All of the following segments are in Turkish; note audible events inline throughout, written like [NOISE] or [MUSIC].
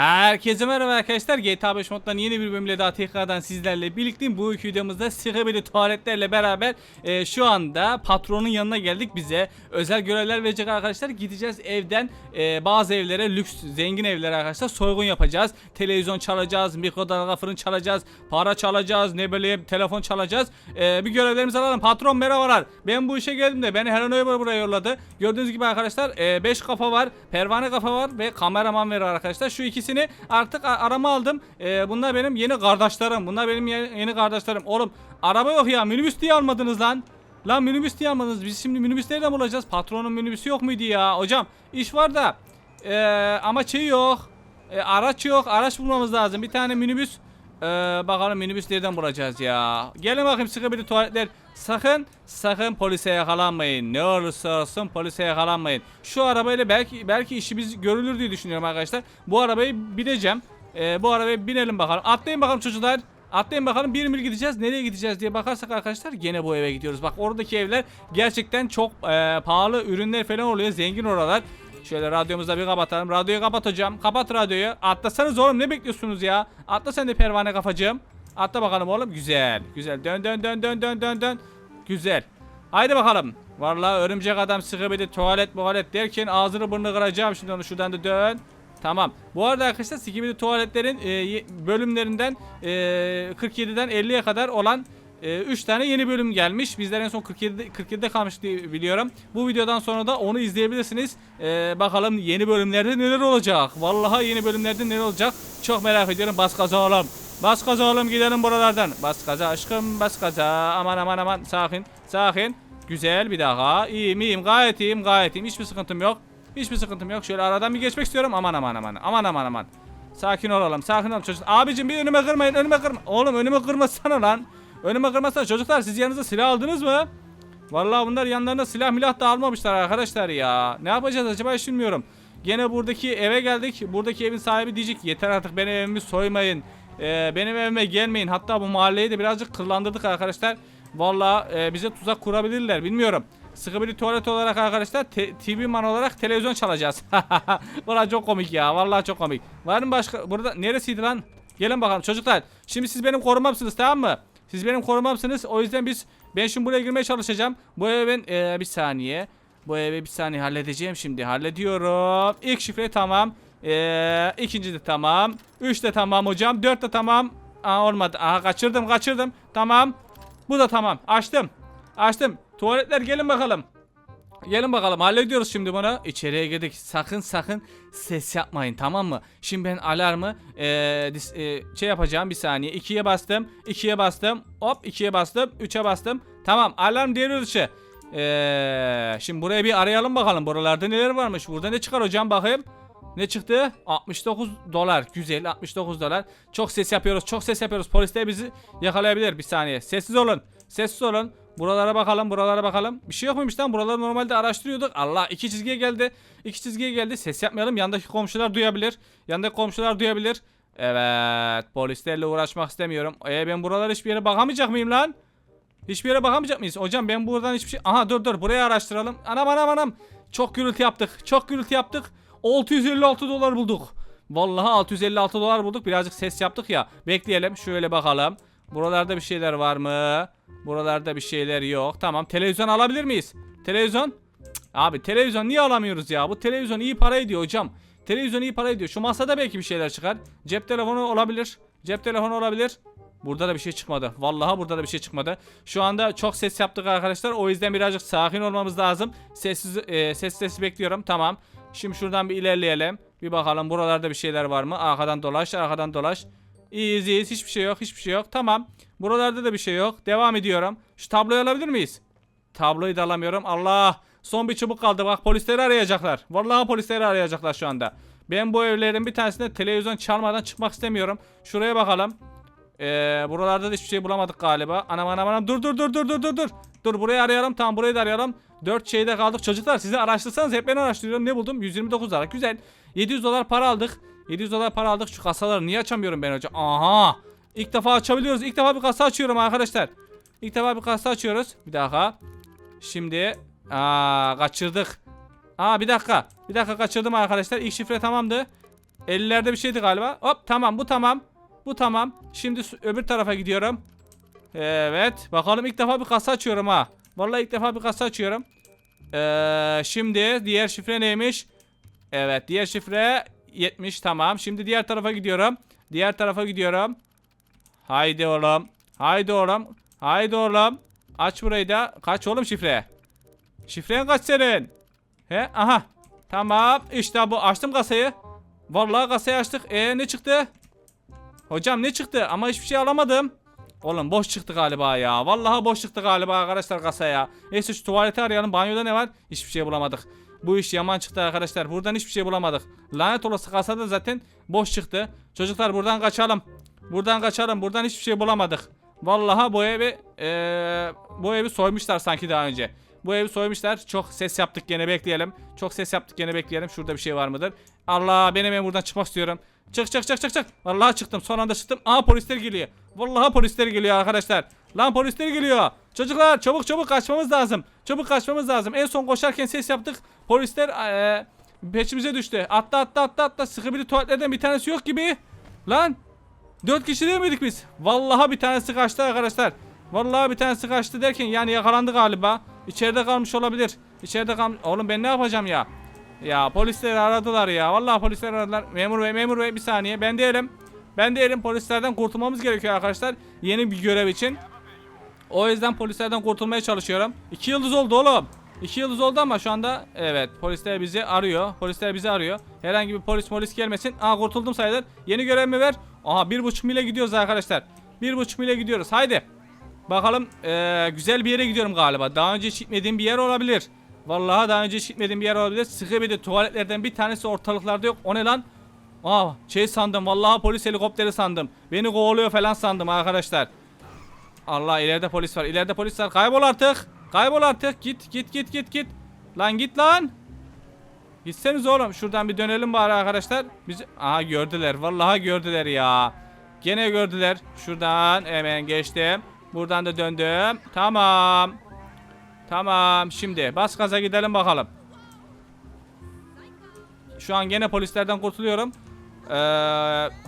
Herkese merhaba arkadaşlar. GTA 5 moddan yeni bir bölümle daha tekrardan sizlerle birlikteyim. Bu iki videomuzda sıkabili tuvaletlerle beraber e, şu anda patronun yanına geldik. Bize özel görevler verecek arkadaşlar. Gideceğiz evden e, bazı evlere lüks zengin evlere arkadaşlar soygun yapacağız. Televizyon çalacağız, mikrodalga fırın çalacağız, para çalacağız, ne böyle telefon çalacağız. E, bir görevlerimizi alalım. Patron merhabalar. Ben bu işe geldim de beni Helen Oyber buraya yolladı. Gördüğünüz gibi arkadaşlar 5 kafa var, pervane kafa var ve kameraman var arkadaşlar. Şu ikisini artık arama aldım. Ee, bunlar benim yeni kardeşlerim. Bunlar benim ye- yeni kardeşlerim. Oğlum araba yok ya. Minibüs diye almadınız lan. Lan minibüs diye almadınız. Biz şimdi minibüs nereden bulacağız? Patronun minibüsü yok muydu ya? Hocam iş var da ee, ama şey yok. Ee, araç yok. Araç bulmamız lazım. Bir tane minibüs. Ee, bakalım minibüs nereden bulacağız ya. Gelin bakayım sıkı tuvaletler. Sakın sakın polise yakalanmayın. Ne olursa olsun polise yakalanmayın. Şu arabayla belki belki işimiz görülür diye düşünüyorum arkadaşlar. Bu arabayı bineceğim. Ee, bu arabaya binelim bakalım. Atlayın bakalım çocuklar. Atlayın bakalım bir mil gideceğiz. Nereye gideceğiz diye bakarsak arkadaşlar gene bu eve gidiyoruz. Bak oradaki evler gerçekten çok e, pahalı ürünler falan oluyor. Zengin oralar. Şöyle radyomuzu da bir kapatalım. Radyoyu kapat hocam. Kapat radyoyu. Atlasanız oğlum ne bekliyorsunuz ya? Atla sen de pervane kafacığım. Atla bakalım oğlum. Güzel. Güzel. Dön dön dön dön dön dön dön. Güzel. Haydi bakalım. Vallahi örümcek adam sıkı tuvalet muhalet derken ağzını burnunu kıracağım şimdi onu şuradan da dön. Tamam. Bu arada arkadaşlar Skibidi tuvaletlerin e, bölümlerinden e, 47'den 50'ye kadar olan 3 tane yeni bölüm gelmiş. Bizler en son 47'de, 47'de kalmış diye biliyorum. Bu videodan sonra da onu izleyebilirsiniz. E, bakalım yeni bölümlerde neler olacak. Vallahi yeni bölümlerde neler olacak. Çok merak ediyorum. Bas gaza oğlum. Bas gaza oğlum gidelim buralardan. Bas gaza aşkım bas gaza. Aman aman aman sakin sakin. Güzel bir daha. İyiyim iyiyim gayet iyiyim gayet iyiyim. Hiçbir sıkıntım yok. Hiçbir sıkıntım yok. Şöyle aradan bir geçmek istiyorum. Aman aman aman. Aman aman aman. Sakin olalım. Sakin olalım çocuk. Abicim bir önüme kırmayın. Önüme kırma. Oğlum önüme kırmasana lan. Önüme kırmasana. Çocuklar siz yanınıza silah aldınız mı? Vallahi bunlar yanlarına silah milah da almamışlar arkadaşlar ya. Ne yapacağız acaba hiç bilmiyorum. Gene buradaki eve geldik. Buradaki evin sahibi diyecek yeter artık benim evimi soymayın. Ee, benim evime gelmeyin. Hatta bu mahalleyi de birazcık kırlandırdık arkadaşlar. Vallahi e, bize tuzak kurabilirler bilmiyorum. Sıkı bir tuvalet olarak arkadaşlar TV man olarak televizyon çalacağız. [LAUGHS] Valla çok komik ya. Vallahi çok komik. Var mı başka? Burada neresiydi lan? Gelin bakalım çocuklar. Şimdi siz benim korumamsınız tamam mı? Siz benim korumamsınız. O yüzden biz ben şimdi buraya girmeye çalışacağım. Bu eve ben e, bir saniye. Bu eve bir saniye halledeceğim şimdi. Hallediyorum. İlk şifre tamam. E, ikinci de tamam. Üç de tamam hocam. Dört de tamam. Aa, olmadı. Aha kaçırdım kaçırdım. Tamam. Bu da tamam. Açtım. Açtım. Tuvaletler gelin bakalım. Gelin bakalım hallediyoruz şimdi bunu. İçeriye girdik. Sakın sakın ses yapmayın tamam mı? Şimdi ben alarmı eee, dis- eee, şey yapacağım bir saniye. 2'ye bastım. 2'ye bastım. Hop 2'ye bastım. 3'e bastım. Tamam alarm devre dışı. Eee, şimdi buraya bir arayalım bakalım. Buralarda neler varmış. Burada ne çıkar hocam bakayım. Ne çıktı? 69 dolar. Güzel 69 dolar. Çok ses yapıyoruz. Çok ses yapıyoruz. Polisler bizi yakalayabilir. Bir saniye. Sessiz olun. Sessiz olun. Buralara bakalım. Buralara bakalım. Bir şey yok muymuş lan? Buraları normalde araştırıyorduk. Allah iki çizgiye geldi. İki çizgiye geldi. Ses yapmayalım. Yandaki komşular duyabilir. Yandaki komşular duyabilir. Evet. Polislerle uğraşmak istemiyorum. E ben buralara hiçbir yere bakamayacak mıyım lan? Hiçbir yere bakamayacak mıyız? Hocam ben buradan hiçbir şey... Aha dur dur burayı araştıralım. Anam anam anam. Çok gürültü yaptık. Çok gürültü yaptık. 656 dolar bulduk. Vallahi 656 dolar bulduk. Birazcık ses yaptık ya. Bekleyelim. Şöyle bakalım. Buralarda bir şeyler var mı? Buralarda bir şeyler yok. Tamam. Televizyon alabilir miyiz? Televizyon? Cık, Abi televizyon niye alamıyoruz ya? Bu televizyon iyi para ediyor hocam. Televizyon iyi para ediyor. Şu masada belki bir şeyler çıkar. Cep telefonu olabilir. Cep telefonu olabilir. Burada da bir şey çıkmadı. Vallahi burada da bir şey çıkmadı. Şu anda çok ses yaptık arkadaşlar. O yüzden birazcık sakin olmamız lazım. Sessiz e, ses sesi bekliyorum. Tamam. Şimdi şuradan bir ilerleyelim. Bir bakalım buralarda bir şeyler var mı? Arkadan dolaş, arkadan dolaş. İyiyiz iyiyiz. Hiçbir şey yok, hiçbir şey yok. Tamam. Buralarda da bir şey yok. Devam ediyorum. Şu tabloyu alabilir miyiz? Tabloyu da alamıyorum. Allah. Son bir çubuk kaldı. Bak polisleri arayacaklar. Vallahi polisleri arayacaklar şu anda. Ben bu evlerin bir tanesinde televizyon çalmadan çıkmak istemiyorum. Şuraya bakalım. Ee, buralarda da hiçbir şey bulamadık galiba. Anam anam anam. Dur dur dur dur dur dur dur. Dur burayı arayalım. Tamam burayı da arayalım. 4 şeyde kaldık. Çocuklar sizi araştırsanız hep ben araştırıyorum. Ne buldum? 129 dolar. Güzel. 700 dolar para aldık. 700 dolar para aldık. Şu kasaları niye açamıyorum ben hocam? Aha. İlk defa açabiliyoruz. İlk defa bir kasa açıyorum arkadaşlar. İlk defa bir kasa açıyoruz. Bir dakika. Şimdi aa kaçırdık. Aa bir dakika. Bir dakika kaçırdım arkadaşlar. İlk şifre tamamdı. 50'lerde bir şeydi galiba. Hop tamam bu tamam. Bu tamam. Şimdi öbür tarafa gidiyorum. Evet. Bakalım ilk defa bir kasa açıyorum ha. Vallahi ilk defa bir kasa açıyorum. Ee, şimdi diğer şifre neymiş? Evet diğer şifre 70 tamam. Şimdi diğer tarafa gidiyorum. Diğer tarafa gidiyorum. Haydi oğlum. Haydi oğlum. Haydi oğlum. Aç burayı da. Kaç oğlum şifre? Şifren kaç senin? He aha. Tamam işte bu açtım kasayı. Vallahi kasayı açtık. E ne çıktı? Hocam ne çıktı? Ama hiçbir şey alamadım. Oğlum boş çıktı galiba ya. Vallahi boş çıktı galiba arkadaşlar kasaya. Neyse şu tuvaleti arayalım. Banyoda ne var? Hiçbir şey bulamadık. Bu iş yaman çıktı arkadaşlar. Buradan hiçbir şey bulamadık. Lanet olası kasada zaten boş çıktı. Çocuklar buradan kaçalım. Buradan kaçalım. Buradan hiçbir şey bulamadık. Vallahi bu evi eee, bu evi soymuşlar sanki daha önce. Bu evi soymuşlar. Çok ses yaptık gene bekleyelim. Çok ses yaptık gene bekleyelim. Şurada bir şey var mıdır? Allah benim ben buradan çıkmak istiyorum. Çık çık çık çık çık. Vallahi çıktım. Son anda çıktım. Aa polisler geliyor. Vallahi polisler geliyor arkadaşlar. Lan polisler geliyor. Çocuklar çabuk çabuk kaçmamız lazım. Çabuk kaçmamız lazım. En son koşarken ses yaptık. Polisler eee, peşimize düştü. Atla atla atla atla. Sıkı bir tuvaletlerden bir tanesi yok gibi. Lan Dört kişi değil miydik biz? Vallahi bir tanesi kaçtı arkadaşlar. Vallahi bir tanesi kaçtı derken yani yakalandı galiba. İçeride kalmış olabilir. İçeride kalmış. Oğlum ben ne yapacağım ya? Ya polisleri aradılar ya. Vallahi polisler aradılar. Memur bey memur bey bir saniye. Ben değilim. Ben değilim. Polislerden kurtulmamız gerekiyor arkadaşlar. Yeni bir görev için. O yüzden polislerden kurtulmaya çalışıyorum. İki yıldız oldu oğlum. İki yıldız oldu ama şu anda evet polisler bizi arıyor. Polisler bizi arıyor. Herhangi bir polis polis gelmesin. Aa kurtuldum sayılır. Yeni görev mi ver? Aha bir buçuk mile gidiyoruz arkadaşlar. Bir buçuk mile gidiyoruz. Haydi. Bakalım eee, güzel bir yere gidiyorum galiba. Daha önce hiç gitmediğim bir yer olabilir. Vallahi daha önce hiç gitmediğim bir yer olabilir. Sıkı bir de tuvaletlerden bir tanesi ortalıklarda yok. O ne lan? Aa şey sandım. Vallahi polis helikopteri sandım. Beni kovalıyor falan sandım arkadaşlar. Allah ileride polis var. İleride polis var. Kaybol artık. Kaybol artık. Git git git git git. Lan git lan. Gitseniz oğlum. Şuradan bir dönelim bari arkadaşlar. Bizi aha gördüler. Vallahi gördüler ya. Gene gördüler. Şuradan hemen geçtim. Buradan da döndüm. Tamam. Tamam. Şimdi bas gaza gidelim bakalım. Şu an gene polislerden kurtuluyorum. Ee,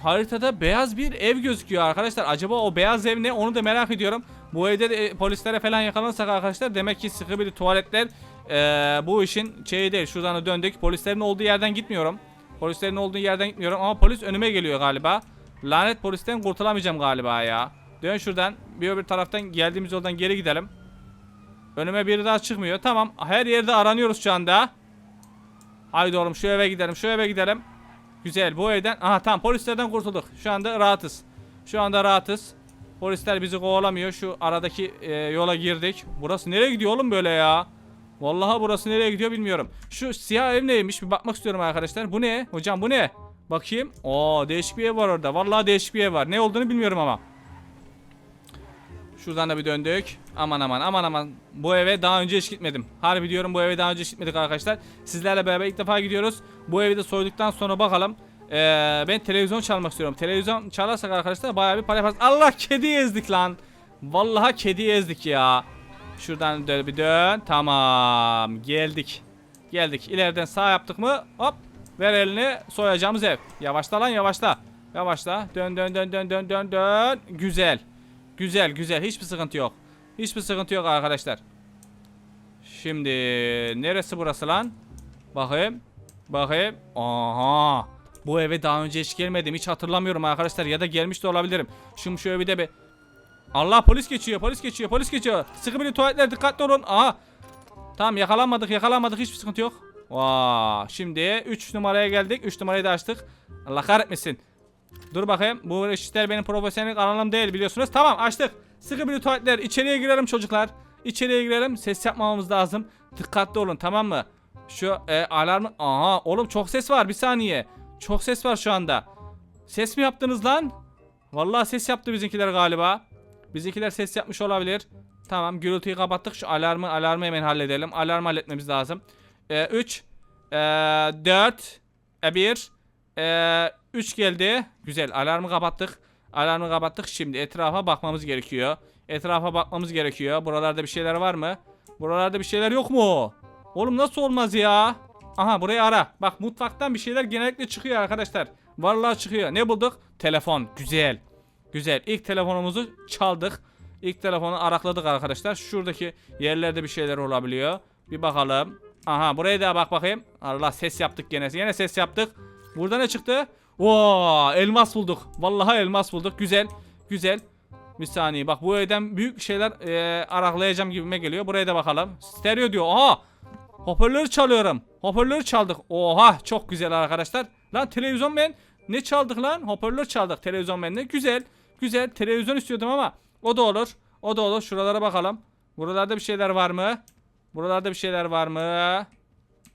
haritada beyaz bir ev gözüküyor arkadaşlar. Acaba o beyaz ev ne? Onu da merak ediyorum. Bu evde de e, polislere falan yakalanırsak arkadaşlar demek ki sıkı bir tuvaletler ee, bu işin şeyi değil. Şuradan da döndük. Polislerin olduğu yerden gitmiyorum. Polislerin olduğu yerden gitmiyorum ama polis önüme geliyor galiba. Lanet polisten kurtulamayacağım galiba ya. Dön şuradan. Bir öbür taraftan geldiğimiz yoldan geri gidelim. Önüme biri daha çıkmıyor. Tamam. Her yerde aranıyoruz şu anda. Haydi oğlum şu eve gidelim. Şu eve gidelim. Güzel bu evden. Aha tamam polislerden kurtulduk. Şu anda rahatız. Şu anda rahatız. Polisler bizi kovalamıyor. Şu aradaki e, yola girdik. Burası nereye gidiyor oğlum böyle ya? Vallahi burası nereye gidiyor bilmiyorum. Şu siyah ev neymiş bir bakmak istiyorum arkadaşlar. Bu ne? Hocam bu ne? Bakayım. Oo değişik bir ev var orada. Vallahi değişik bir ev var. Ne olduğunu bilmiyorum ama. Şuradan da bir döndük. Aman aman aman aman. Bu eve daha önce hiç gitmedim. Harbi diyorum bu eve daha önce hiç gitmedik arkadaşlar. Sizlerle beraber ilk defa gidiyoruz. Bu evi de soyduktan sonra bakalım. Ee, ben televizyon çalmak istiyorum. Televizyon çalarsak arkadaşlar bayağı bir para yaparız. Allah kedi ezdik lan. Vallahi kedi ezdik ya. Şuradan dön bir dön. Tamam. Geldik. Geldik. İleriden sağ yaptık mı? Hop. Ver elini. Soyacağımız ev. Yavaşla lan yavaşla. Yavaşla. Dön dön dön dön dön dön dön. Güzel. Güzel güzel. Hiçbir sıkıntı yok. Hiçbir sıkıntı yok arkadaşlar. Şimdi neresi burası lan? Bakayım. Bakayım. Aha. Bu eve daha önce hiç gelmedim. Hiç hatırlamıyorum arkadaşlar. Ya da gelmiş de olabilirim. Şimdi şu evi de bir... Allah polis geçiyor. Polis geçiyor. Polis geçiyor. Sıkı bir tuvaletler dikkatli olun. Aha. Tamam yakalanmadık. Yakalanmadık. Hiçbir sıkıntı yok. Vaa. Şimdi 3 numaraya geldik. 3 numarayı da açtık. Allah kahretmesin. Dur bakayım. Bu işler benim profesyonel alanım değil biliyorsunuz. Tamam açtık. Sıkı bir tuvaletler. İçeriye girelim çocuklar. İçeriye girelim. Ses yapmamamız lazım. Dikkatli olun tamam mı? Şu e, alarmı... Aha oğlum çok ses var. Bir saniye. Çok ses var şu anda. Ses mi yaptınız lan? Vallahi ses yaptı bizimkiler galiba. Bizimkiler ses yapmış olabilir. Tamam gürültüyü kapattık. Şu alarmı alarmı hemen halledelim. Alarmı halletmemiz lazım. 3 4 1 3 geldi. Güzel. Alarmı kapattık. Alarmı kapattık. Şimdi etrafa bakmamız gerekiyor. Etrafa bakmamız gerekiyor. Buralarda bir şeyler var mı? Buralarda bir şeyler yok mu? Oğlum nasıl olmaz ya? Aha burayı ara. Bak mutfaktan bir şeyler genellikle çıkıyor arkadaşlar. Vallahi çıkıyor. Ne bulduk? Telefon. Güzel. Güzel. İlk telefonumuzu çaldık. İlk telefonu arakladık arkadaşlar. Şuradaki yerlerde bir şeyler olabiliyor. Bir bakalım. Aha buraya da bak bakayım. Allah ses yaptık gene. Yine ses yaptık. Burada ne çıktı? Oo, elmas bulduk. Vallahi elmas bulduk. Güzel. Güzel. Bir saniye bak bu evden büyük şeyler eee, araklayacağım gibime geliyor. Buraya da bakalım. Stereo diyor. Aha. Hoparlörü çalıyorum. Hoparlörü çaldık. Oha çok güzel arkadaşlar. Lan televizyon ben ne çaldık lan? Hoparlör çaldık televizyon bende. Güzel. Güzel. Televizyon istiyordum ama o da olur. O da olur. Şuralara bakalım. Buralarda bir şeyler var mı? Buralarda bir şeyler var mı?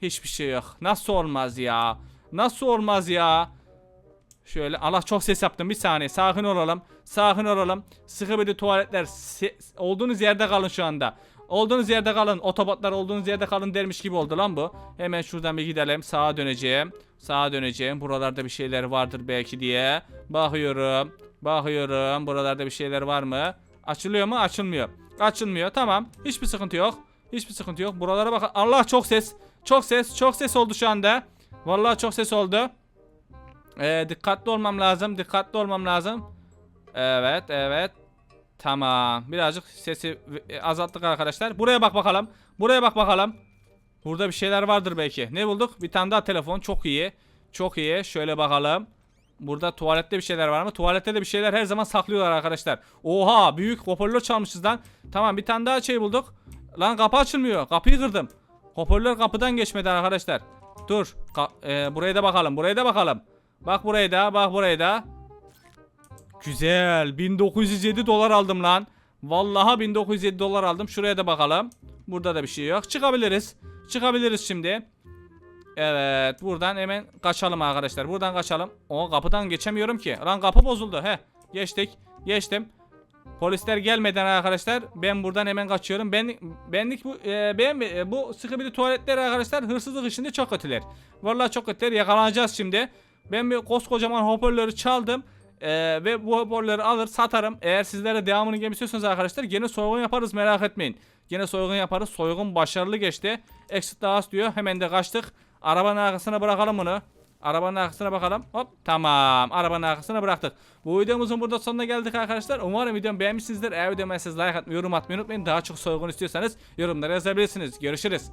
Hiçbir şey yok. Nasıl olmaz ya? Nasıl olmaz ya? Şöyle Allah çok ses yaptım bir saniye. Sakin olalım sakin olalım. Sıkı bir tuvaletler se- olduğunuz yerde kalın şu anda. Olduğunuz yerde kalın otobotlar olduğunuz yerde kalın dermiş gibi oldu lan bu. Hemen şuradan bir gidelim sağa döneceğim. Sağa döneceğim buralarda bir şeyler vardır belki diye. Bakıyorum bakıyorum buralarda bir şeyler var mı? Açılıyor mu? Açılmıyor. Açılmıyor tamam. Hiçbir sıkıntı yok hiçbir sıkıntı yok. Buralara bak Allah çok ses çok ses çok ses oldu şu anda vallahi çok ses oldu ee, dikkatli olmam lazım. Dikkatli olmam lazım. Evet, evet. Tamam. Birazcık sesi e, azalttık arkadaşlar. Buraya bak bakalım. Buraya bak bakalım. Burada bir şeyler vardır belki. Ne bulduk? Bir tane daha telefon. Çok iyi. Çok iyi. Şöyle bakalım. Burada tuvalette bir şeyler var mı? Tuvalette de bir şeyler her zaman saklıyorlar arkadaşlar. Oha büyük hoparlör çalmışız lan. Tamam bir tane daha şey bulduk. Lan kapı açılmıyor. Kapıyı kırdım. Hoparlör kapıdan geçmedi arkadaşlar. Dur. Ka- e, buraya da bakalım. Buraya da bakalım. Bak buraya da. Bak buraya da. Güzel. 1907 dolar aldım lan. Vallahi 1907 dolar aldım. Şuraya da bakalım. Burada da bir şey yok. Çıkabiliriz. Çıkabiliriz şimdi. Evet. Buradan hemen kaçalım arkadaşlar. Buradan kaçalım. O kapıdan geçemiyorum ki. Lan kapı bozuldu. He. Geçtik. Geçtim. Polisler gelmeden arkadaşlar ben buradan hemen kaçıyorum. Ben benlik bu e, ben e, bu sıkı bir tuvaletler arkadaşlar hırsızlık işinde çok kötüler. Vallahi çok kötüler. Yakalanacağız şimdi. Ben bir koskocaman hoparlörü çaldım. E, ve bu hoparlörü alır satarım. Eğer sizlere devamını gelmek istiyorsanız arkadaşlar gene soygun yaparız merak etmeyin. Gene soygun yaparız. Soygun başarılı geçti. Exit daha diyor. Hemen de kaçtık. Arabanın arkasına bırakalım bunu. Arabanın arkasına bakalım. Hop tamam. Arabanın arkasına bıraktık. Bu videomuzun burada sonuna geldik arkadaşlar. Umarım videomu beğenmişsinizdir. Eğer videomu like atmayı, yorum atmayı unutmayın. Daha çok soygun istiyorsanız yorumlara yazabilirsiniz. Görüşürüz.